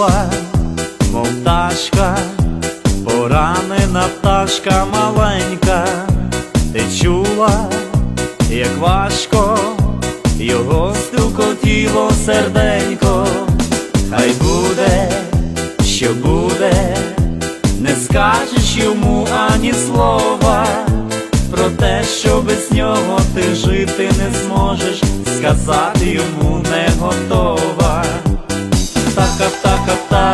крила, мов ташка, поранена пташка маленька, ти чула, як важко, його стукотіло серденько, хай буде, що буде, не скажеш йому ані слова, про те, що без нього ти жити не зможеш, сказати йому.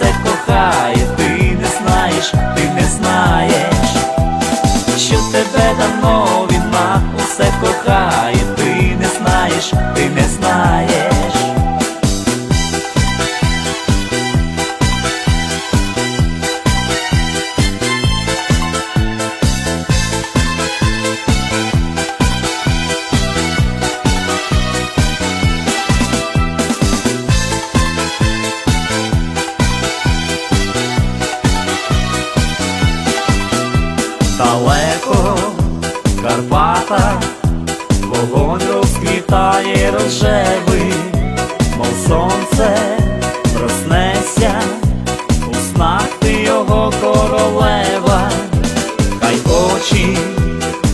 він Далеко. В вогонь розквітає рожевий, мов сонце проснеться, у снах його королева, хай очі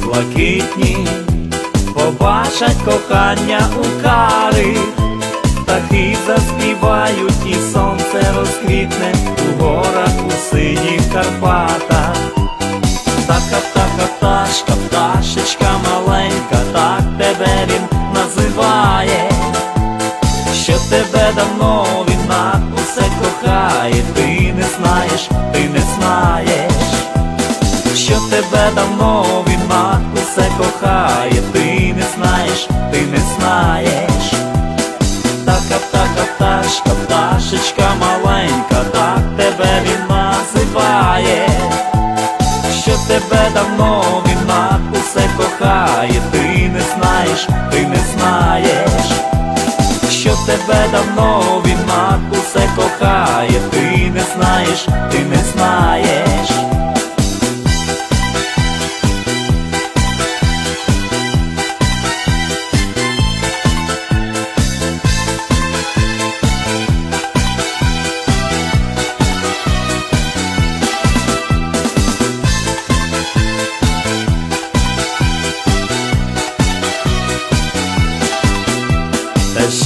блакитні, побачать кохання у кари, птахи заспівають, і сонце розквітне у горах у синіх Карпатах. Пташка, пташечка маленька, так тебе він називає, що тебе давно він на усе кохає, ти не знаєш, ти не знаєш, що тебе давно він на усе кохає, ти не знаєш, ти не знаєш. Птаха, птаха, пташка, пташечка маленька, так тебе він називає. Що тебе давно знаєш, ти не знаєш, що тебе давно він матку все кохає, ти не знаєш, ти не знаєш.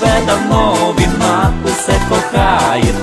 тебе давно він на усе кохає,